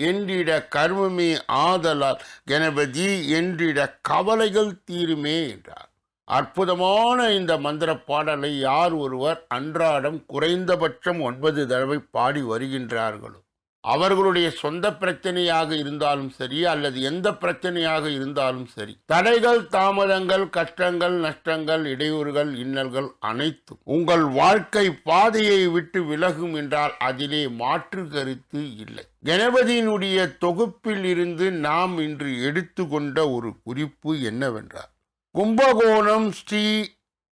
என்றிட கர்மமே ஆதலால். கணபதி என்றிட கவலைகள் தீருமே என்றார். அற்புதமான இந்த மந்திர பாடலை யார் ஒருவர் அன்றாடம் குறைந்தபட்சம் ஒன்பது தடவை பாடி வருகின்றார்களோ? அவர்களுடைய சொந்த பிரச்சனையாக இருந்தாலும் சரி அல்லது எந்த பிரச்சனையாக இருந்தாலும் சரி தடைகள் தாமதங்கள் கஷ்டங்கள் நஷ்டங்கள் இடையூறுகள் இன்னல்கள் அனைத்தும் உங்கள் வாழ்க்கை பாதையை விட்டு விலகும் என்றால் அதிலே மாற்று கருத்து இல்லை. கணபதியினுடைய தொகுப்பில் இருந்து நாம் இன்று எடுத்துக்கொண்ட ஒரு குறிப்பு என்னவென்றால் கும்பகோணம் ஸ்ரீ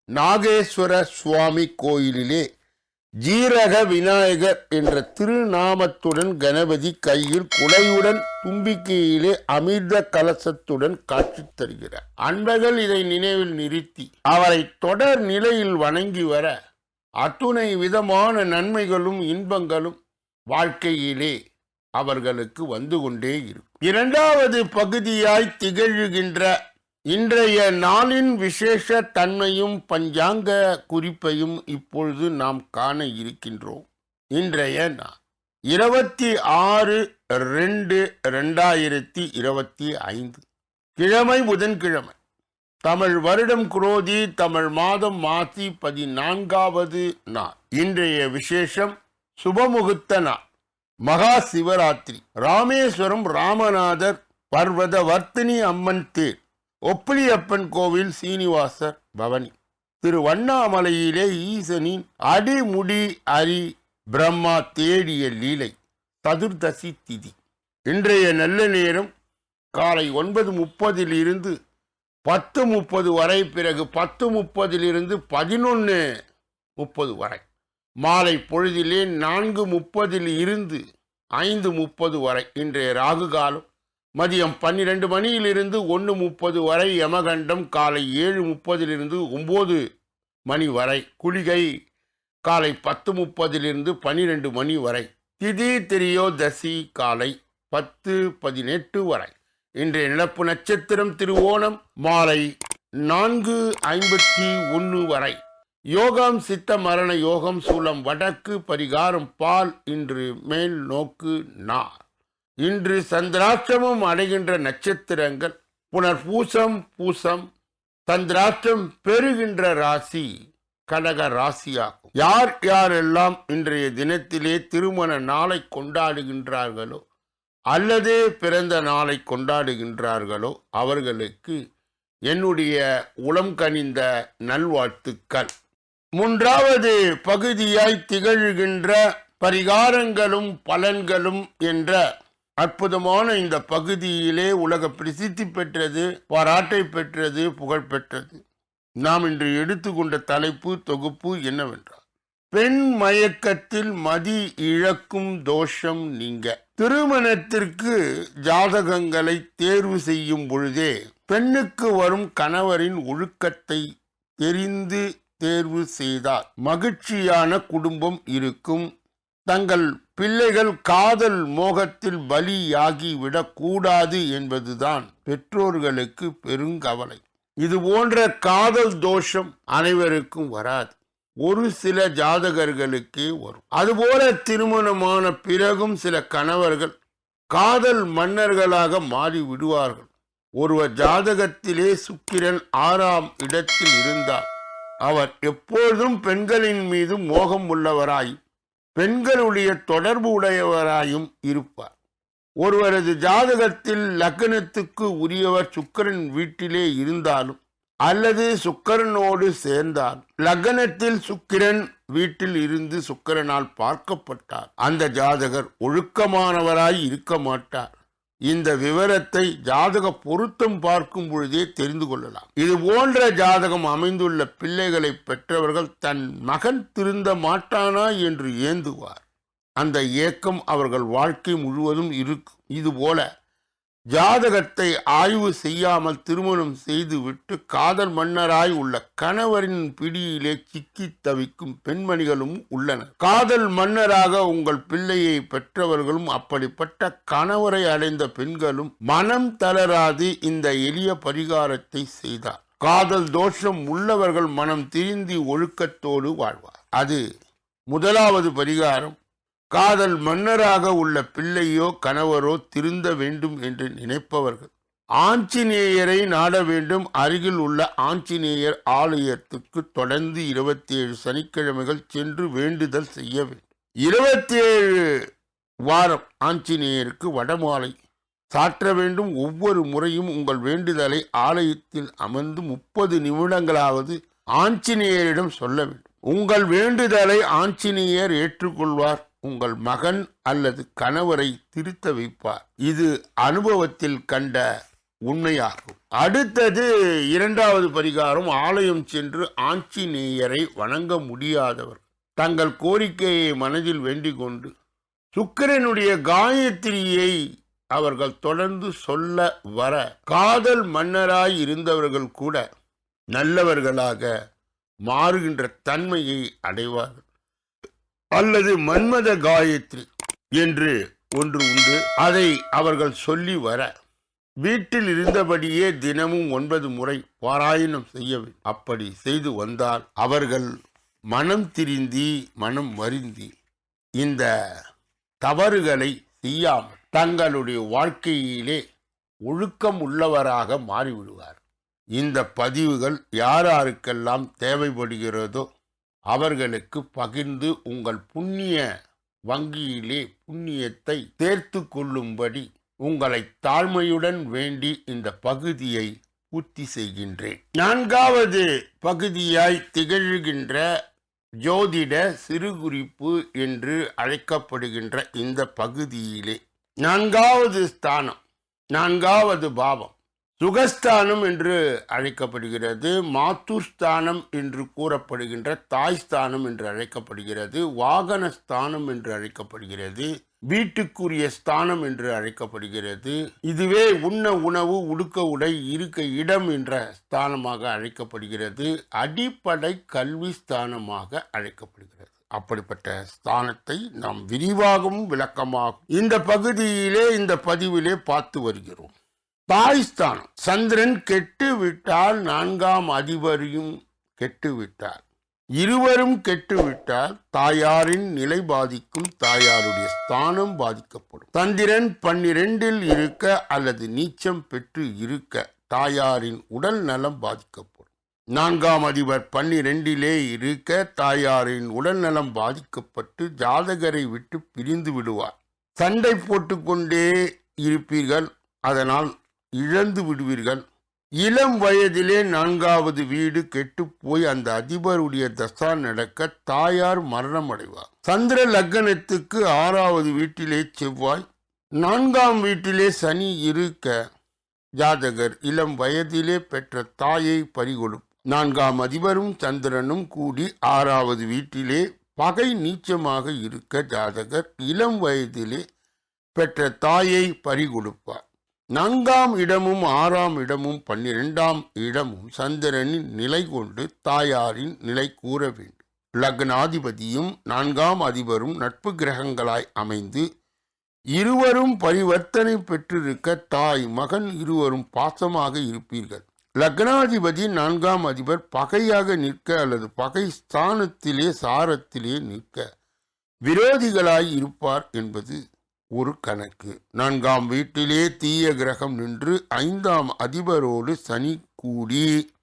நாகேஸ்வர சுவாமி கோயிலிலே ஜீரக விநாயகர் என்ற திருநாமத்துடன் கணபதி கையில் குலையுடன் தும்பிக்கையிலே அமிர்த கலசத்துடன் காட்சி தருகிறார். அன்பர்கள் இதை நினைவில் நிறுத்தி அவரை தொடர் நிலையில் வணங்கி வர அத்துணை விதமான நன்மைகளும் இன்பங்களும் வாழ்க்கையிலே அவர்களுக்கு வந்து கொண்டே இருக்கும். இரண்டாவது பகுதியாய் திகழ்கின்ற இன்றைய நாளின் விசேஷ தன்மையும் பஞ்சாங்க குறிப்பையும் இப்பொழுது நாம் காண இருக்கின்றோம். இன்றைய நாள். இருபத்தி ஆறு ரெண்டு ரெண்டாயிரத்தி இருபத்தி ஐந்து. கிழமை புதன்கிழமை. தமிழ் வருடம் குரோதி தமிழ் மாதம் மாசி பதினான்காவது நாள். இன்றைய விசேஷம் சுபமுகூர்த்த நாள். மகா சிவராத்திரி. ராமேஸ்வரம் ராமநாதர் பர்வத வர்த்தினி அம்மன் தேர். ஒப்பிலியப்பன் கோவில் சீனிவாசர் பவனி. திருவண்ணாமலையிலே ஈசனின் அடிமுடி அரி பிரம்மா தேடிய லீலை சதுர்தசி திதி. இன்றைய நல்ல நேரம் காலை ஒன்பது முப்பதில் இருந்து பத்து முப்பது வரை பிறகு பத்து முப்பதிலிருந்து பதினொன்று முப்பது வரை. மாலை பொழுதிலே நான்கு முப்பதில் இருந்து ஐந்து முப்பது வரை இன்றைய ராகு காலம். மதியம் பன்னிரெண்டு மணியிலிருந்து ஒன்று முப்பது வரை யமகண்டம் காலை ஏழு முப்பதிலிருந்து ஒம்பது மணி வரை குளிகை காலை பத்து முப்பதிலிருந்து பன்னிரெண்டு மணி வரை திதி திரியோதசி காலை பத்து பதினெட்டு வரை. இன்றைய நிலப்பு நட்சத்திரம் திருவோணம் மாலை நான்கு ஐம்பத்தி ஒன்று வரை. யோகம் சித்த மரண யோகம் சூலம் வடக்கு பரிகாரம் பால் இன்று மேல் நோக்கு நார். இன்று சந்திராஷ்டமம் அடைகின்ற நட்சத்திரங்கள் புனர்பூசம் பூசம் சந்திராஷ்டம் பெறுகின்ற ராசி கடக ராசியாகும். யார் யாரெல்லாம் இன்றைய தினத்திலே திருமண நாளை கொண்டாடுகின்றார்களோ அல்லது பிறந்த நாளை கொண்டாடுகின்றார்களோ அவர்களுக்கு என்னுடைய உளம் கனிந்த நல்வாழ்த்துக்கள். மூன்றாவது பகுதியாய் திகழ்கின்ற பரிகாரங்களும் பலன்களும் என்ற அற்புதமான இந்த பகுதியிலே உலக பிரசித்தி பெற்றது பாராட்டை பெற்றது புகழ் பெற்றது. நாம் இன்று எடுத்துக்கொண்ட தலைப்பு தொகுப்பு என்னவென்றால் பெண் மயக்கத்தில் மதி இழக்கும் தோஷம் நீங்க. திருமணத்திற்கு ஜாதகங்களை தேர்வு செய்யும் பொழுதே பெண்ணுக்கு வரும் கணவரின் ஒழுக்கத்தை தெரிந்து தேர்வு செய்தால் மகிழ்ச்சியான குடும்பம் இருக்கும். தங்கள் பிள்ளைகள் காதல் மோகத்தில் பலியாகி விடக்கூடாது என்பதுதான் பெற்றோர்களுக்கு பெருங்கவலை. இது போன்ற காதல் தோஷம் அனைவருக்கும் வராது. ஒரு சில ஜாதகர்களுக்கே வரும். அதுபோல திருமணமான பிறகும் சில கணவர்கள் காதல் மன்னர்களாக மாறி விடுவார்கள். ஒருவர் ஜாதகத்திலே சுக்கிரன் ஆறாம் இடத்தில் இருந்தார் அவர் எப்பொழுதும் பெண்களின் மீது மோகம் உள்ளவராயும் பெண்களுடைய தொடர்பு உடையவராயும் இருப்பார். ஒருவரது ஜாதகத்தில் லக்னத்துக்கு உரியவர் சுக்கிரன் வீட்டிலே இருந்தாலும் அல்லது சுக்கரனோடு சேர்ந்தால் லக்னத்தில் சுக்கிரன் வீட்டில் இருந்து சுக்கிரனால் பார்க்கப்பட்டார். அந்த ஜாதகர் ஒழுக்கமானவராய் இருக்க மாட்டார். இந்த விவரத்தை ஜாதக பொருத்தம் பார்க்கும் பொழுதே தெரிந்து கொள்ளலாம். இது போன்ற ஜாதகம் அமைந்துள்ள பிள்ளைகளை பெற்றவர்கள் தன் மகன் திருந்த மாட்டானா என்று ஏந்துவார். அந்த ஏக்கம் அவர்கள் வாழ்க்கை முழுவதும் இருக்கும். இதுபோல ஜாதகத்தை ஆய்வு செய்யாமல் திருமணம் செய்துவிட்டு காதல் மன்னராய் உள்ள கணவரின் பிடியிலே சிக்கி தவிக்கும் பெண்மணிகளும் உள்ளனர் காதல் மன்னராக உங்கள் பிள்ளையை பெற்றவர்களும் அப்படிப்பட்ட கணவரை அடைந்த பெண்களும் மனம் தளராது இந்த எளிய பரிகாரத்தை செய்தார். காதல் தோஷம் உள்ளவர்கள் மனம் திருந்தி ஒழுக்கத்தோடு வாழ்வார். அது முதலாவது பரிகாரம். காதல் மன்னராக உள்ள பிள்ளையோ கணவரோ திருந்த வேண்டும் என்று நினைப்பவர்கள். ஆஞ்சநேயரை நாட வேண்டும் அருகில் உள்ள ஆஞ்சநேயர் ஆலயத்துக்கு தொடர்ந்து இருபத்தி ஏழு சனிக்கிழமைகள் சென்று வேண்டுதல் செய்ய வேண்டும். இருபத்தி ஏழு வாரம் ஆஞ்சநேயருக்கு வடமாலை. சாற்ற வேண்டும் ஒவ்வொரு முறையும் உங்கள் வேண்டுதலை ஆலயத்தில் அமர்ந்து முப்பது நிமிடங்களாவது ஆஞ்சநேயரிடம் சொல்ல வேண்டும். உங்கள் வேண்டுதலை ஆஞ்சநேயர் ஏற்றுக்கொள்வார். உங்கள் மகன் அல்லது கணவரை திருத்த வைப்பார். இது அனுபவத்தில் கண்ட உண்மையாகும். அடுத்தது இரண்டாவது பரிகாரம் ஆலயம் சென்று ஆஞ்சநேயரை வணங்க முடியாதவர். தங்கள் கோரிக்கையை மனதில் வேண்டிக் கொண்டு சுக்கிரனுடைய காயத்ரியை அவர்கள் தொடர்ந்து சொல்ல வர காதல் மன்னராய் இருந்தவர்கள் கூட நல்லவர்களாக மாறுகின்ற தன்மையை அடைவார்கள். அல்லது மன்மத காயத்ரி என்று ஒன்று உண்டு. அதை அவர்கள் சொல்லி வர வீட்டில் இருந்தபடியே தினமும் ஒன்பது முறை பாராயணம் செய்ய அப்படி செய்து வந்தால் அவர்கள் மனம் திரிந்தி மனம் வருந்தி இந்த தவறுகளை செய்யாமல் தங்களுடைய வாழ்க்கையிலே ஒழுக்கம் உள்ளவராக மாறிவிடுவார் இந்த பதிவுகள் யார் யாருக்கெல்லாம் தேவைப்படுகிறதோ அவர்களுக்கு பகிர்ந்து உங்கள் புண்ணிய வங்கியிலே புண்ணியத்தை சேர்த்து கொள்ளும்படி உங்களை தாழ்மையுடன் வேண்டி இந்த பகுதியை பூர்த்தி செய்கின்றேன். நான்காவது பகுதியாய் திகழ்கின்ற ஜோதிட சிறுகுறிப்பு என்று அழைக்கப்படுகின்ற இந்த பகுதியிலே நான்காவது ஸ்தானம் நான்காவது பாவம். சுகஸ்தானம் என்று அழைக்கப்படுகிறது மாத்துஸ்தானம் என்று கூறப்படுகின்ற தாய்ஸ்தானம் என்று அழைக்கப்படுகிறது வாகனஸ்தானம் என்று அழைக்கப்படுகிறது வீட்டுக்குரிய ஸ்தானம் என்று அழைக்கப்படுகிறது. இதுவே உண்ண உணவு உடுக்க உடை இருக்க இடம் என்ற ஸ்தானமாக அழைக்கப்படுகிறது. அடிப்படை கல்வி ஸ்தானமாக அழைக்கப்படுகிறது. அப்படிப்பட்ட ஸ்தானத்தை நாம் விரிவாகவும் விளக்கமாகும் இந்த பகுதியிலே இந்த பதிவிலே பார்த்து வருகிறோம். தாய்ஸ்தானம் சந்திரன் கெட்டு விட்டால் நான்காம் அதிபரையும் கெட்டு விட்டார் இருவரும் கெட்டு விட்டால் தாயாரின் நிலை பாதிக்கும் தாயாருடைய ஸ்தானம் பாதிக்கப்படும். சந்திரன் பன்னிரெண்டில் இருக்க அல்லது நீச்சம் பெற்று இருக்க தாயாரின் உடல் நலம் பாதிக்கப்படும். நான்காம் அதிபர் பன்னிரெண்டிலே இருக்க தாயாரின் உடல் நலம் பாதிக்கப்பட்டு ஜாதகரை விட்டு பிரிந்து விடுவார். சண்டை போட்டுக்கொண்டே இருப்பீர்கள். அதனால் இழந்து விடுவீர்கள். இளம் வயதிலே நான்காவது வீடு கெட்டு போய் அந்த அதிபருடைய தசா நடக்க தாயார் மரணம் அடைவார் சந்திர லக்னத்துக்கு ஆறாவது வீட்டிலே செவ்வாய் நான்காம் வீட்டிலே சனி இருக்க ஜாதகர் இளம் வயதிலே பெற்ற தாயை பறிகொடும் நான்காம் அதிபரும் சந்திரனும் கூடி ஆறாவது வீட்டிலே பகை நீச்சமாக இருக்க ஜாதகர் இளம் வயதிலே பெற்ற தாயை பறிகொடுப்பார். நான்காம் இடமும் ஆறாம் இடமும் பன்னிரெண்டாம் இடமும் சந்திரனின் நிலை கொண்டு தாயாரின் நிலை கூற வேண்டும். லக்னாதிபதியும் நான்காம் அதிபரும் நட்பு கிரகங்களாய் அமைந்து இருவரும் பரிவர்த்தனை பெற்றிருக்க தாய் மகன் இருவரும் பாசமாக இருப்பீர்கள். லக்னாதிபதி நான்காம் அதிபர் பகையாக நிற்க அல்லது பகை ஸ்தானத்திலே சாரத்திலே நிற்க விரோதிகளாய் இருப்பார் என்பது ஒரு கணக்கு. நான்காம் வீட்டிலே தீய கிரகம் நின்று ஐந்தாம் அதிபரோடு சனி கூடி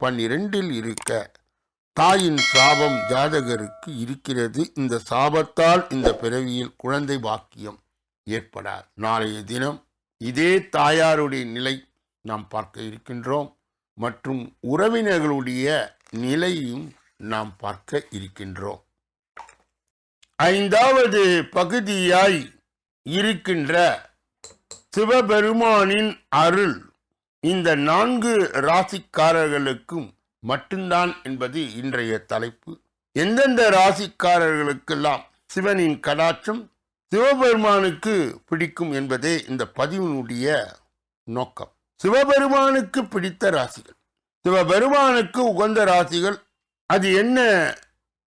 பன்னிரெண்டில் இருக்க தாயின் சாபம் ஜாதகருக்கு இருக்கிறது. இந்த சாபத்தால் இந்த பிறவியில் குழந்தை பாக்கியம் ஏற்படார். நாளைய தினம் இதே தாயாருடைய நிலை நாம் பார்க்க இருக்கின்றோம். மற்றும் உறவினர்களுடைய நிலையும் நாம் பார்க்க இருக்கின்றோம். ஐந்தாவது பகுதியாய் இருக்கின்ற சிவபெருமானின் அருள் இந்த நான்கு ராசிக்காரர்களுக்கும் மட்டும்தான் என்பது இன்றைய தலைப்பு. எந்தெந்த ராசிக்காரர்களுக்கெல்லாம் சிவனின் கடாட்சம் சிவபெருமானுக்கு பிடிக்கும் என்பதே இந்த பதிவினுடைய நோக்கம். சிவபெருமானுக்கு பிடித்த ராசிகள். சிவபெருமானுக்கு உகந்த ராசிகள். அது என்ன?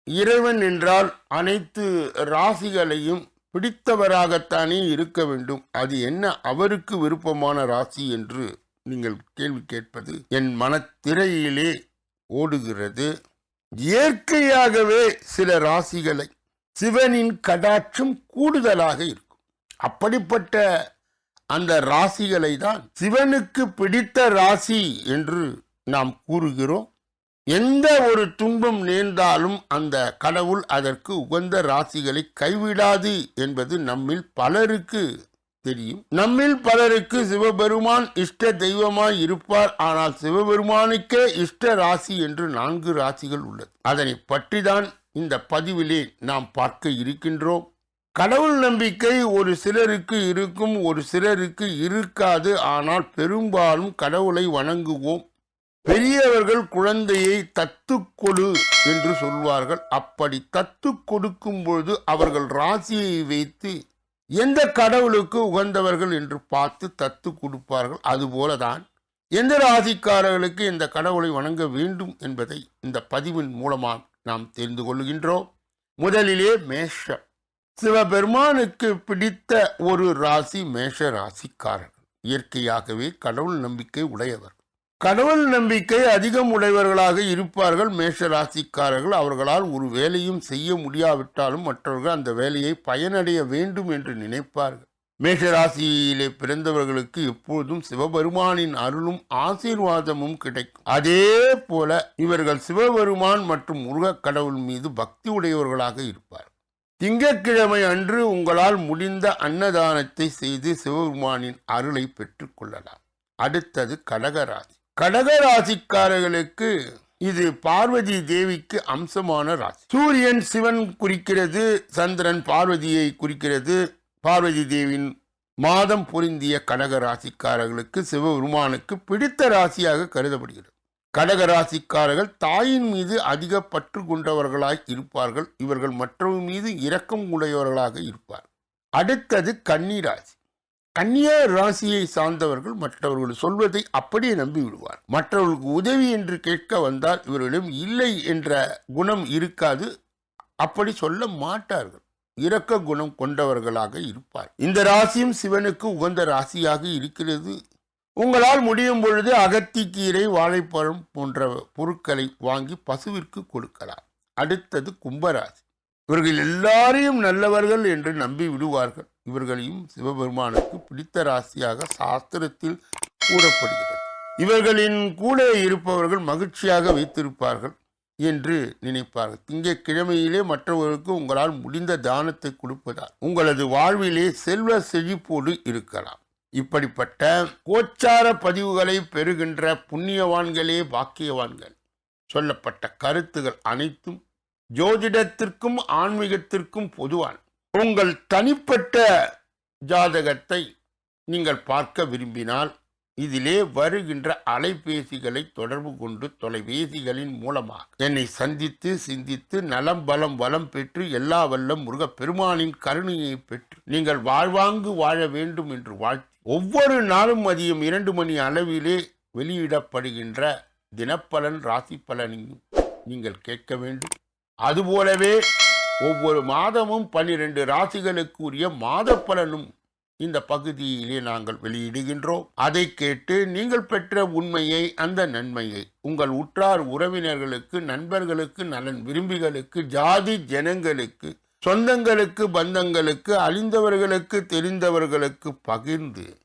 இறைவன் என்றால் அனைத்து ராசிகளையும் பிடித்தவராகத்தானே இருக்க வேண்டும். அது என்ன அவருக்கு விருப்பமான ராசி என்று நீங்கள் கேள்வி கேட்பது என் மனத்திரையிலே ஓடுகிறது. இயற்கையாகவே சில ராசிகளை சிவனின் கடாட்சம் கூடுதலாக இருக்கும். அப்படிப்பட்ட அந்த ராசிகளை தான் சிவனுக்கு பிடித்த ராசி என்று நாம் கூறுகிறோம். எந்த ஒரு துன்பம் நேர்ந்தாலும் அந்த கடவுள் அதற்கு உகந்த ராசிகளை கைவிடாது என்பது நம்மில் பலருக்கு தெரியும். நம்மில் பலருக்கு சிவபெருமான் இஷ்ட தெய்வமாய் இருப்பார். ஆனால் சிவபெருமானுக்கே இஷ்ட ராசி என்று நான்கு ராசிகள் உள்ளது. அதனை பற்றிதான் இந்த பதிவிலே நாம் பார்க்க இருக்கின்றோம். கடவுள் நம்பிக்கை ஒரு சிலருக்கு இருக்கும் ஒரு சிலருக்கு இருக்காது. ஆனால் பெரும்பாலும் கடவுளை வணங்குவோம். பெரியவர்கள் குழந்தையை தத்து கொடு என்று சொல்வார்கள். அப்படி தத்து கொடுக்கும் பொழுது அவர்கள் ராசியை வைத்து எந்த கடவுளுக்கு உகந்தவர்கள் என்று பார்த்து தத்து கொடுப்பார்கள். அதுபோலதான் எந்த ராசிக்காரர்களுக்கு இந்த கடவுளை வணங்க வேண்டும் என்பதை இந்த பதிவின் மூலமாக நாம் தெரிந்து கொள்கின்றோம். முதலிலே மேஷம். சிவபெருமானுக்கு பிடித்த ஒரு ராசி மேஷ ராசிக்காரர்கள். இயற்கையாகவே கடவுள் நம்பிக்கை உடையவர். கடவுள் நம்பிக்கை அதிகம் உடையவர்களாக இருப்பார்கள். மேஷ ராசிக்காரர்கள் அவர்களால் ஒரு வேலையும் செய்ய முடியாவிட்டாலும் மற்றவர்கள் அந்த வேலையை பயனடைய வேண்டும் என்று நினைப்பார்கள். மேஷராசியிலே பிறந்தவர்களுக்கு எப்பொழுதும் சிவபெருமானின் அருளும் ஆசீர்வாதமும் கிடைக்கும். அதே போல இவர்கள் சிவபெருமான் மற்றும் முருகக் கடவுள் மீது பக்தி உடையவர்களாக இருப்பார் திங்கட்கிழமை அன்று உங்களால் முடிந்த அன்னதானத்தை செய்து சிவபெருமானின் அருளை பெற்றுக்கொள்ளலாம் அடுத்தது கடகராசி. கடகராசிக்காரர்களுக்கு இது பார்வதி தேவிக்கு அம்சமான ராசி. சூரியன் சிவன் குறிக்கிறது சந்திரன் பார்வதியை குறிக்கிறது. பார்வதி தேவியின் மாதம் பொருந்திய கடக ராசிக்காரர்களுக்கு சிவபெருமானுக்கு பிடித்த ராசியாக கருதப்படுகிறது. கடக ராசிக்காரர்கள் தாயின் மீது அதிக பற்று கொண்டவர்களாய் இருப்பார்கள். இவர்கள் மற்றவர் மீது இரக்கம் உடையவர்களாக இருப்பார். அடுத்தது கன்னி ராசி. கன்னியா ராசியை சார்ந்தவர்கள் மற்றவர்கள் சொல்வதை அப்படியே நம்பி விடுவார் மற்றவர்களுக்கு உதவி என்று கேட்க வந்தால் இவர்களிடம் இல்லை என்ற குணம் இருக்காது. அப்படி சொல்ல மாட்டார்கள். இரக்க குணம் கொண்டவர்களாக இருப்பார். இந்த ராசியும் சிவனுக்கு உகந்த ராசியாக இருக்கிறது. உங்களால் முடியும் பொழுது அகத்திக்கீரை வாழைப்பழம் போன்ற பொருட்களை வாங்கி பசுவிற்கு கொடுக்கலாம். அடுத்தது கும்பராசி. இவர்கள் எல்லாரையும் நல்லவர்கள் என்று நம்பி விடுவார்கள். இவர்களையும் சிவபெருமானுக்கு பிடித்த ராசியாக சாஸ்திரத்தில் கூறப்படுகிறது. இவர்களின் கூட இருப்பவர்கள் மகிழ்ச்சியாக வைத்திருப்பார்கள் என்று நினைப்பார்கள். திங்கட்கிழமையிலே மற்றவர்களுக்கு உங்களால் முடிந்த தானத்தை கொடுப்பதால் உங்களது வாழ்விலே செல்வ செழிப்போடு இருக்கலாம். இப்படிப்பட்ட கோச்சார பதிவுகளை பெறுகின்ற புண்ணியவான்களே பாக்கியவான்கள். சொல்லப்பட்ட கருத்துகள் அனைத்தும் ஜோதிடத்திற்கும் ஆன்மீகத்திற்கும் பொதுவான உங்கள் தனிப்பட்ட ஜாதகத்தை நீங்கள் பார்க்க விரும்பினால் இதிலே வருகின்ற அலைபேசிகளை தொடர்பு கொண்டு தொலைபேசிகளின் மூலமாக என்னை சந்தித்து சிந்தித்து நலம் பலம் வளம் பெற்று எல்லா வல்லம் முருகப்பெருமானின் கருணையை பெற்று நீங்கள் வாழ்வாங்கு வாழ வேண்டும் என்று வாழ்த்தி ஒவ்வொரு நாளும் மதியம் இரண்டு மணி அளவிலே வெளியிடப்படுகின்ற தினப்பலன் ராசி பலனையும் நீங்கள் கேட்க வேண்டும். அதுபோலவே ஒவ்வொரு மாதமும் பன்னிரண்டு ராசிகளுக்கு உரிய மாத பலனும் இந்த பகுதியிலே நாங்கள் வெளியிடுகின்றோம். அதை கேட்டு நீங்கள் பெற்ற உண்மையை அந்த நன்மையை உங்கள் உற்றார் உறவினர்களுக்கு நண்பர்களுக்கு நலன் விரும்பிகளுக்கு ஜாதி ஜனங்களுக்கு சொந்தங்களுக்கு பந்தங்களுக்கு அழிந்தவர்களுக்கு தெரிந்தவர்களுக்கு பகிர்ந்து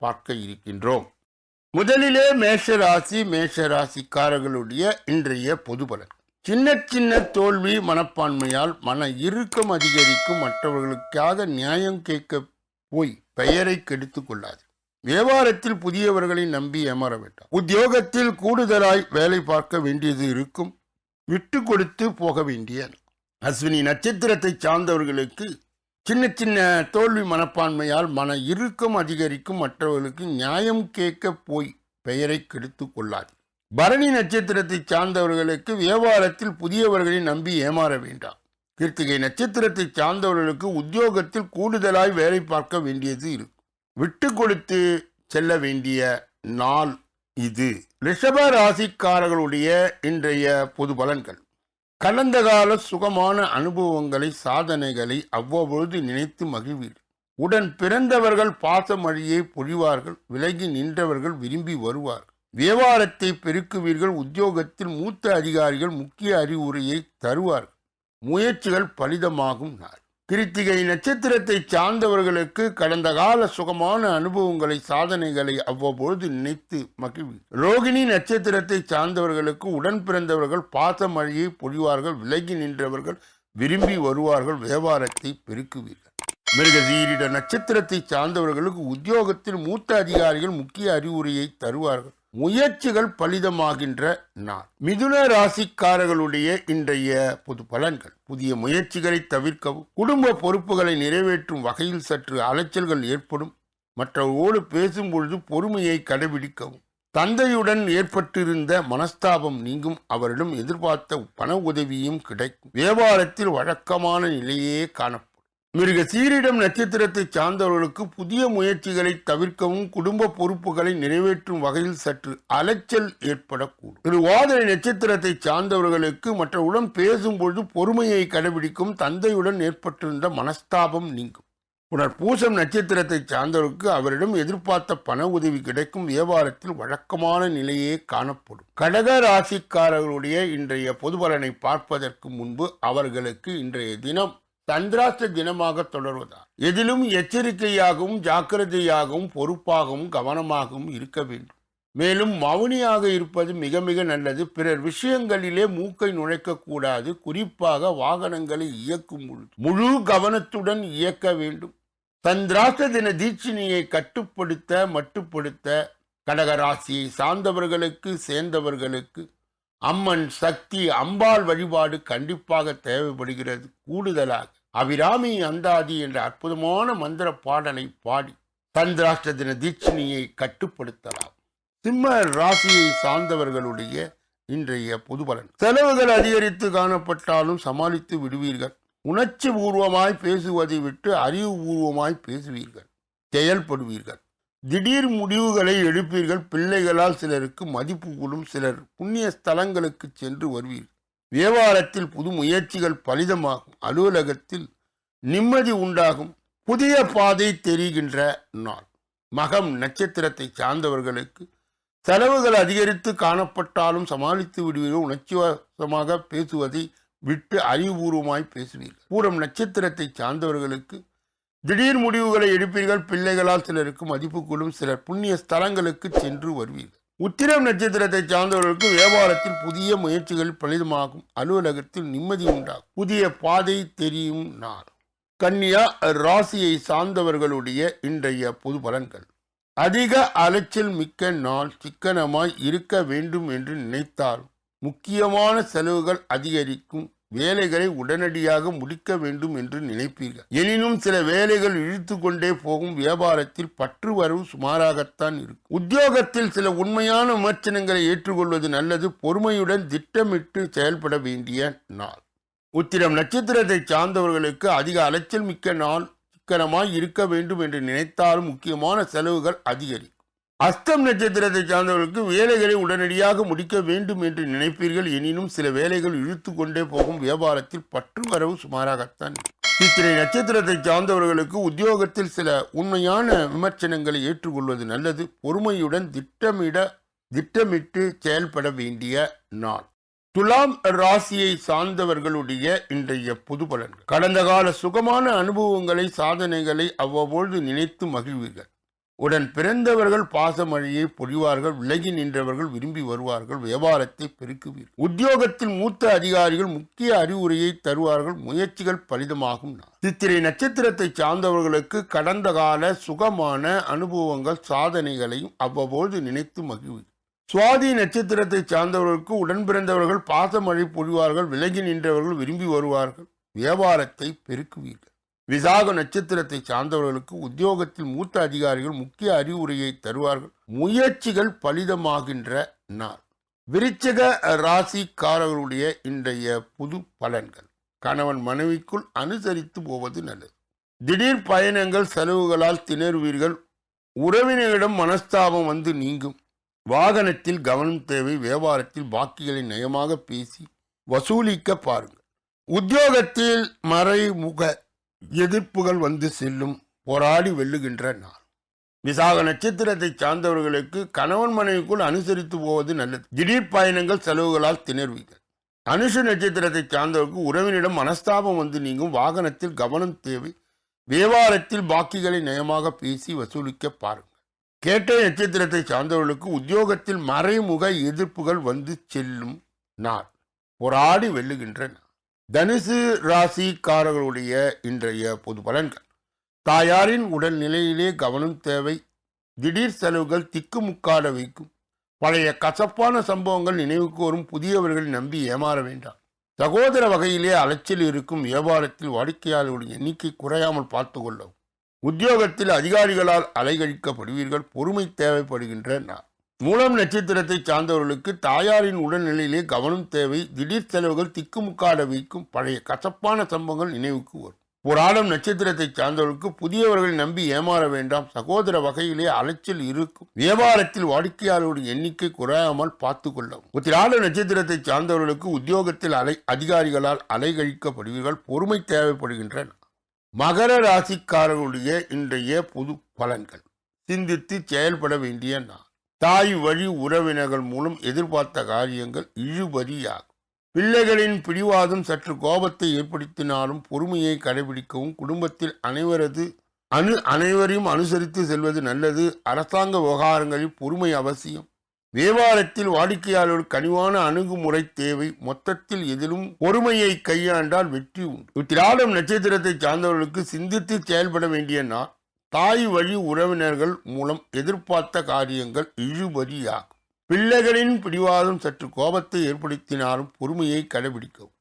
பார்க்க இருக்கின்றோம். முதலிலே மேஷராசி மேஷராசிக்காரர்களுடைய இன்றைய பொது பலன். சின்ன சின்ன தோல்வி மனப்பான்மையால் மன இறுக்கம் அதிகரிக்கும் மற்றவர்களுக்காக நியாயம் கேட்க போய் பெயரை கெடுத்து கொள்ளாது. வியாபாரத்தில் புதியவர்களை நம்பி ஏமாற வேண்டாம். உத்தியோகத்தில் கூடுதலாய் வேலை பார்க்க வேண்டியது இருக்கும். விட்டு கொடுத்து போக வேண்டிய அஸ்வினி நட்சத்திரத்தை சார்ந்தவர்களுக்கு சின்ன சின்ன தோல்வி மனப்பான்மையால் மன இறுக்கம் அதிகரிக்கும் மற்றவர்களுக்கு நியாயம் கேட்க போய் பெயரை கெடுத்து கொள்ளாது. பரணி நட்சத்திரத்தை சார்ந்தவர்களுக்கு வியாபாரத்தில் புதியவர்களை நம்பி ஏமாற வேண்டாம். கிருத்திகை நட்சத்திரத்தை சார்ந்தவர்களுக்கு உத்தியோகத்தில் கூடுதலாய் வேலை பார்க்க வேண்டியது இருக்கும். விட்டு கொடுத்து செல்ல வேண்டிய நாள் இது. ரிஷப ராசிக்காரர்களுடைய இன்றைய பொது பலன்கள். கடந்த கால சுகமான அனுபவங்களை சாதனைகளை அவ்வப்பொழுது நினைத்து மகிழ்வீர். உடன் பிறந்தவர்கள் பாசமழியை பொழிவார்கள் விலகி நின்றவர்கள் விரும்பி வருவார். வியாபாரத்தை பெருக்குவீர்கள் உத்தியோகத்தில் மூத்த அதிகாரிகள் முக்கிய அறிவுரையை தருவார்கள் முயற்சிகள் பலிதமாகும் நாள். கிருத்திகை நட்சத்திரத்தை சார்ந்தவர்களுக்கு கடந்த கால சுகமான அனுபவங்களை சாதனைகளை அவ்வப்பொழுது நினைத்து மகிழ்வி. ரோகிணி நட்சத்திரத்தை சார்ந்தவர்களுக்கு உடன் பிறந்தவர்கள் பாச மழையை பொழிவார்கள் விலகி நின்றவர்கள் விரும்பி வருவார்கள் வியாபாரத்தை பெருக்குவீர்கள். மிருகசீரிட நட்சத்திரத்தை சார்ந்தவர்களுக்கு உத்தியோகத்தில் மூத்த அதிகாரிகள் முக்கிய அறிவுரையை தருவார்கள். முயற்சிகள் பலிதமாகின்ற நாள். மிதுன ராசிக்காரர்களுடைய இன்றைய பொது பலன்கள். புதிய முயற்சிகளை தவிர்க்கவும் குடும்ப பொறுப்புகளை நிறைவேற்றும் வகையில் சற்று அலைச்சல்கள் ஏற்படும். மற்றவர்களோடு பேசும் பொழுது பொறுமையை கடைபிடிக்கவும். தந்தையுடன் ஏற்பட்டிருந்த மனஸ்தாபம் நீங்கும். அவரிடம் எதிர்பார்த்த பண உதவியும் கிடைக்கும். வியாபாரத்தில் வழக்கமான நிலையே காணப்படும். மிருக சீரிடம் நட்சத்திரத்தை சார்ந்தவர்களுக்கு புதிய முயற்சிகளை தவிர்க்கவும் குடும்ப பொறுப்புகளை நிறைவேற்றும் வகையில் சற்று அலைச்சல் ஏற்படக்கூடும். திரு வாதிரை நட்சத்திரத்தை சார்ந்தவர்களுக்கு மற்றவுடன் பேசும்பொழுது பொறுமையை கடைபிடிக்கும் தந்தையுடன் ஏற்பட்டிருந்த மனஸ்தாபம் நீங்கும். புனர் பூசம் நட்சத்திரத்தை சார்ந்தவருக்கு அவரிடம் எதிர்பார்த்த பண உதவி கிடைக்கும் வியாபாரத்தில் வழக்கமான நிலையே காணப்படும். கடக ராசிக்காரர்களுடைய இன்றைய பொது பலனை பார்ப்பதற்கு முன்பு அவர்களுக்கு இன்றைய தினம் சந்திராஷ்ட தினமாக தொடர்வதால் எதிலும் எச்சரிக்கையாகவும் ஜாக்கிரதையாகவும் பொறுப்பாகவும் கவனமாகவும் இருக்க வேண்டும். மேலும் மௌனியாக இருப்பது மிக மிக நல்லது. பிறர் விஷயங்களிலே மூக்கை நுழைக்கக்கூடாது குறிப்பாக வாகனங்களை இயக்கும் பொழுது முழு கவனத்துடன் இயக்க வேண்டும். சந்திராஷ்ட தின தீட்சிணியை கட்டுப்படுத்த மட்டுப்படுத்த கடகராசியை சார்ந்தவர்களுக்கு சேர்ந்தவர்களுக்கு அம்மன் சக்தி அம்பாள் வழிபாடு கண்டிப்பாக தேவைப்படுகிறது. கூடுதலாக அபிராமி அந்தாதி என்ற அற்புதமான மந்திர பாடலை பாடி சந்திராஷ்ட தின தீட்சணியை கட்டுப்படுத்தலாம். சிம்ம ராசியை சார்ந்தவர்களுடைய இன்றைய பொது பலன். செலவுகள் அதிகரித்து காணப்பட்டாலும் சமாளித்து விடுவீர்கள். உணர்ச்சி பூர்வமாய் பேசுவதை விட்டு அறிவுபூர்வமாய் பேசுவீர்கள். செயல்படுவீர்கள். திடீர் முடிவுகளை எடுப்பீர்கள். பிள்ளைகளால் சிலருக்கு மதிப்பு கூடும். சிலர் புண்ணிய ஸ்தலங்களுக்கு சென்று வருவீர்கள். வியாபாரத்தில் புது முயற்சிகள் பலிதமாகும். அலுவலகத்தில் நிம்மதி உண்டாகும். புதிய பாதை தெரிகின்ற நாள். மகம் நட்சத்திரத்தை சார்ந்தவர்களுக்கு செலவுகள் அதிகரித்து காணப்பட்டாலும் சமாளித்து விடுவீர்கள் உணர்ச்சிவசமாக பேசுவதை விட்டு அறிவுபூர்வமாய் பேசுவீர்கள். பூரம் நட்சத்திரத்தை சார்ந்தவர்களுக்கு திடீர் முடிவுகளை எடுப்பீர்கள். பிள்ளைகளால் சிலருக்கு மதிப்பு கொள்ளும் சிலர் புண்ணிய ஸ்தலங்களுக்கு சென்று வருவீர்கள். உத்திரம் நட்சத்திரத்தை சார்ந்தவர்களுக்கு வியாபாரத்தில் புதிய முயற்சிகள் பலிதமாகும் அலுவலகத்தில் நிம்மதி உண்டாகும். புதிய பாதை தெரியும் நாள். கன்னியா ராசியை சார்ந்தவர்களுடைய இன்றைய பொது பலன்கள். அதிக அலைச்சல் மிக்க நாள் சிக்கனமாய் இருக்க வேண்டும் என்று நினைத்தால் முக்கியமான செலவுகள் அதிகரிக்கும். வேலைகளை உடனடியாக முடிக்க வேண்டும் என்று நினைப்பீர்கள். எனினும் சில வேலைகள் இழுத்து கொண்டே போகும் வியாபாரத்தில் பற்று வரவு சுமாராகத்தான் இருக்கும். உத்தியோகத்தில் சில உண்மையான விமர்சனங்களை ஏற்றுக்கொள்வது நல்லது. பொறுமையுடன் திட்டமிட்டு செயல்பட வேண்டிய நாள். உத்திரம் நட்சத்திரத்தை சார்ந்தவர்களுக்கு அதிக அலைச்சல் மிக்க நாள் சிக்கனமாய் இருக்க வேண்டும் என்று நினைத்தாலும் முக்கியமான செலவுகள் அதிகரிக்கும் அஸ்தம் நட்சத்திரத்தை சார்ந்தவர்களுக்கு வேலைகளை உடனடியாக முடிக்க வேண்டும் என்று நினைப்பீர்கள். எனினும் சில வேலைகள் இழுத்து கொண்டே போகும் வியாபாரத்தில் பற்று வரவு சுமாராகத்தான் இத்திரை நட்சத்திரத்தை சார்ந்தவர்களுக்கு உத்தியோகத்தில் சில உண்மையான விமர்சனங்களை ஏற்றுக்கொள்வது நல்லது. பொறுமையுடன் திட்டமிட திட்டமிட்டு செயல்பட வேண்டிய நாள். துலாம் ராசியை சார்ந்தவர்களுடைய இன்றைய புது பலன்கள் கடந்த கால சுகமான அனுபவங்களை சாதனைகளை அவ்வப்பொழுது நினைத்து மகிழ்வீர்கள். உடன் பிறந்தவர்கள் பாசமழையை பொழிவார்கள் விலகி நின்றவர்கள் விரும்பி வருவார்கள் வியாபாரத்தை பெருக்குவீர்கள் உத்தியோகத்தில் மூத்த அதிகாரிகள் முக்கிய அறிவுரையை தருவார்கள் முயற்சிகள் பலிதமாகும் சித்திரை நட்சத்திரத்தை சார்ந்தவர்களுக்கு கடந்த கால சுகமான அனுபவங்கள் சாதனைகளையும் அவ்வப்போது நினைத்து மகிழ்வீர்கள் சுவாதி நட்சத்திரத்தை சார்ந்தவர்களுக்கு உடன் பிறந்தவர்கள் பாசமழை பொழிவார்கள் விலகி நின்றவர்கள் விரும்பி வருவார்கள் வியாபாரத்தை பெருக்குவீர்கள். விசாக நட்சத்திரத்தை சார்ந்தவர்களுக்கு உத்தியோகத்தில் மூத்த அதிகாரிகள் முக்கிய அறிவுரையை தருவார்கள். முயற்சிகள் பலிதமாகின்ற நாள். விருச்சக ராசிக்காரர்களுடைய இன்றைய புது பலன்கள். கணவன் மனைவிக்குள் அனுசரித்து போவது நல்லது. திடீர் பயணங்கள் செலவுகளால் திணறுவீர்கள். உறவினரிடம் மனஸ்தாபம் வந்து நீங்கும். வாகனத்தில் கவனம் தேவை வியாபாரத்தில் பாக்கிகளை நயமாக பேசி வசூலிக்க பாருங்கள். உத்தியோகத்தில் மறைமுக எதிர்ப்புகள் வந்து செல்லும் போராடி வெல்லுகின்ற நாள். விசாக நட்சத்திரத்தை சார்ந்தவர்களுக்கு கணவன் மனைவிக்குள் அனுசரித்து போவது நல்லது. திடீர் பயணங்கள் செலவுகளால் திணர்வீர்கள் அனுஷ நட்சத்திரத்தை சார்ந்தவருக்கு உறவினிடம் மனஸ்தாபம் வந்து நீங்கும். வாகனத்தில் கவனம் தேவை. வியாபாரத்தில் பாக்கிகளை நயமாக பேசி வசூலிக்க பாருங்கள். கேட்ட நட்சத்திரத்தை சார்ந்தவர்களுக்கு உத்தியோகத்தில் மறைமுக எதிர்ப்புகள் வந்து செல்லும் நாள். போராடி வெல்லுகின்ற நாள். தனுசு ராசிக்காரர்களுடைய இன்றைய பொது பலன்கள். தாயாரின் உடல் நிலையிலே கவனம் தேவை. திடீர் செலவுகள் திக்குமுக்காட வைக்கும். பழைய கசப்பான சம்பவங்கள் நினைவுக்கு வரும். புதியவர்கள் நம்பி ஏமாற வேண்டாம். சகோதர வகையிலே அலைச்சல் இருக்கும் வியாபாரத்தில் வாடிக்கையாளர்களுடைய எண்ணிக்கை குறையாமல் பார்த்து கொள்ளவும். உத்தியோகத்தில் அதிகாரிகளால் அலைகழிக்கப்படுவீர்கள். பொறுமை தேவைப்படுகின்ற நான் மூலம் நட்சத்திரத்தை சார்ந்தவர்களுக்கு தாயாரின் உடல்நிலையிலே கவனம் தேவை. திடீர் செலவுகள் திக்குமுக்காட வைக்கும் பழைய கசப்பான சம்பவங்கள் நினைவுக்கு வரும். புராணம் நட்சத்திரத்தை சார்ந்தவர்களுக்கு புதியவர்கள் நம்பி ஏமாற வேண்டாம். சகோதர வகையிலே அலைச்சல் இருக்கும். வியாபாரத்தில் வாடிக்கையாளருடைய எண்ணிக்கை குறையாமல் பார்த்து கொள்ளவும். உத்திராட நட்சத்திரத்தை சார்ந்தவர்களுக்கு உத்தியோகத்தில் அலை அதிகாரிகளால் அலைகழிக்கப்படுவீர்கள். பொறுமை தேவைப்படுகின்றன. மகர ராசிக்காரர்களுடைய இன்றைய பொது பலன்கள். சிந்தித்து செயல்பட வேண்டிய நாள். தாய் வழி உறவினர்கள் மூலம் எதிர்பார்த்த காரியங்கள் இழுபறியாகும். பிள்ளைகளின் பிடிவாதம் சற்று கோபத்தை ஏற்படுத்தினாலும் பொறுமையை கடைபிடிக்கவும் குடும்பத்தில் அனைவரது அணு அனைவரையும் அனுசரித்து செல்வது நல்லது. அரசாங்க விவகாரங்களில் பொறுமை அவசியம். வியாபாரத்தில் வாடிக்கையாளர் கனிவான அணுகுமுறை தேவை. மொத்தத்தில் எதிலும் பொறுமையை கையாண்டால் வெற்றி உண்டு. உத்திராடம் நட்சத்திரத்தை சார்ந்தவர்களுக்கு சிந்தித்து செயல்பட வேண்டிய நாள். தாய் வழி உறவினர்கள் மூலம் எதிர்பார்த்த காரியங்கள் இழுபறியாகும். பிள்ளைகளின் பிடிவாதம் சற்று கோபத்தை ஏற்படுத்தினாலும் பொறுமையை கடைபிடிக்கவும்.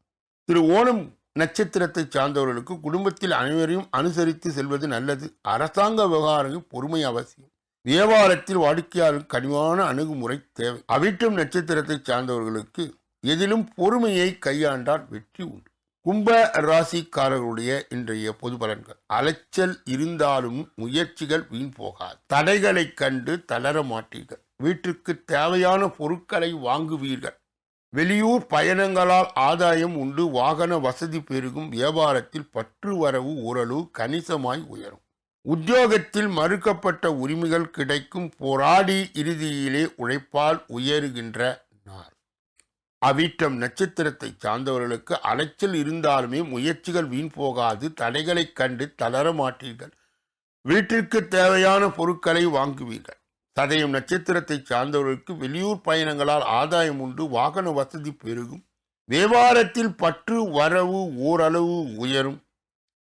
திரு. ஓணம் நட்சத்திரத்தை சார்ந்தவர்களுக்கு குடும்பத்தில் அனைவரையும் அனுசரித்து செல்வது நல்லது. அரசாங்க விவகாரங்கள் பொறுமை அவசியம். வியாபாரத்தில் வாடிக்கையாளர் கனிவான அணுகுமுறை தேவை. அவிட்டம் நட்சத்திரத்தை சார்ந்தவர்களுக்கு எதிலும் பொறுமையை கையாண்டால் வெற்றி உண்டு. கும்ப ராசிக்காரர்களுடைய இன்றைய பொது பலன்கள். அலைச்சல் இருந்தாலும் முயற்சிகள் வீண் போகாது. தடைகளைக் கண்டு தளர மாட்டீர்கள். வீட்டிற்கு தேவையான பொருட்களை வாங்குவீர்கள். வெளியூர் பயணங்களால் ஆதாயம் உண்டு. வாகன வசதி பெருகும். வியாபாரத்தில் பற்று வரவு ஓரளவு கணிசமாய் உயரும். உத்தியோகத்தில் மறுக்கப்பட்ட உரிமைகள் கிடைக்கும். போராடி இறுதியிலே உழைப்பால் உயருகின்ற நாள். அவிட்டம் நட்சத்திரத்தை சார்ந்தவர்களுக்கு அலைச்சல் இருந்தாலுமே முயற்சிகள் வீண் போகாது தடைகளைக் கண்டு தளர மாட்டீர்கள். வீட்டிற்கு தேவையான பொருட்களை வாங்குவீர்கள். சதயம் நட்சத்திரத்தை சார்ந்தவர்களுக்கு வெளியூர் பயணங்களால் ஆதாயம் உண்டு வாகன வசதி பெருகும். வியாபாரத்தில் பற்று வரவு ஓரளவு உயரும்.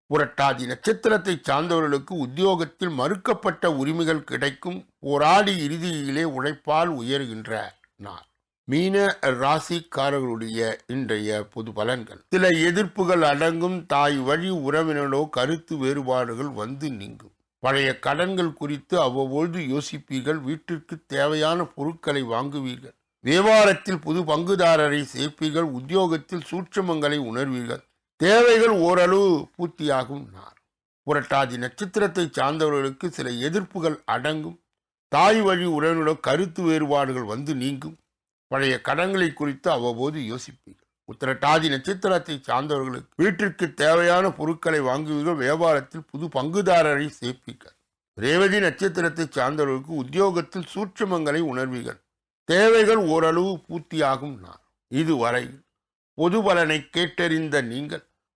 புரட்டாதி நட்சத்திரத்தை சார்ந்தவர்களுக்கு உத்தியோகத்தில் மறுக்கப்பட்ட உரிமைகள் கிடைக்கும். போராடி இறுதியிலே உழைப்பால் உயர்கின்ற நாள் மீன ராசிக்காரர்களுடைய இன்றைய பொது பலன்கள். சில எதிர்ப்புகள் அடங்கும் தாய் வழி உறவினரோ கருத்து வேறுபாடுகள் வந்து நீங்கும். பழைய கடன்கள் குறித்து அவ்வப்பொழுது யோசிப்பீர்கள். வீட்டிற்கு தேவையான பொருட்களை வாங்குவீர்கள். வியாபாரத்தில் புது பங்குதாரரை சேர்ப்பீர்கள். உத்தியோகத்தில் சூட்சமங்களை உணர்வீர்கள். தேவைகள் ஓரளவு பூர்த்தியாகும் நாள். புரட்டாதி நட்சத்திரத்தை சார்ந்தவர்களுக்கு சில எதிர்ப்புகள் அடங்கும். தாய் வழி உறவினரிடம் கருத்து வேறுபாடுகள் வந்து நீங்கும். பழைய கடன்களை குறித்து அவ்வப்போது யோசிப்பீர்கள். உத்திரட்டாதி நட்சத்திரத்தை சார்ந்தவர்களுக்கு வீட்டிற்கு தேவையான பொருட்களை வாங்குவீர்கள். வியாபாரத்தில் புது பங்குதாரரை சேர்ப்பீர்கள். ரேவதி நட்சத்திரத்தை சார்ந்தவர்களுக்கு உத்தியோகத்தில் சூட்சமங்களை உணர்வீர்கள். தேவைகள் ஓரளவு பூர்த்தியாகும் நான் இதுவரை பொது பலனை கேட்டறிந்த நீங்கள்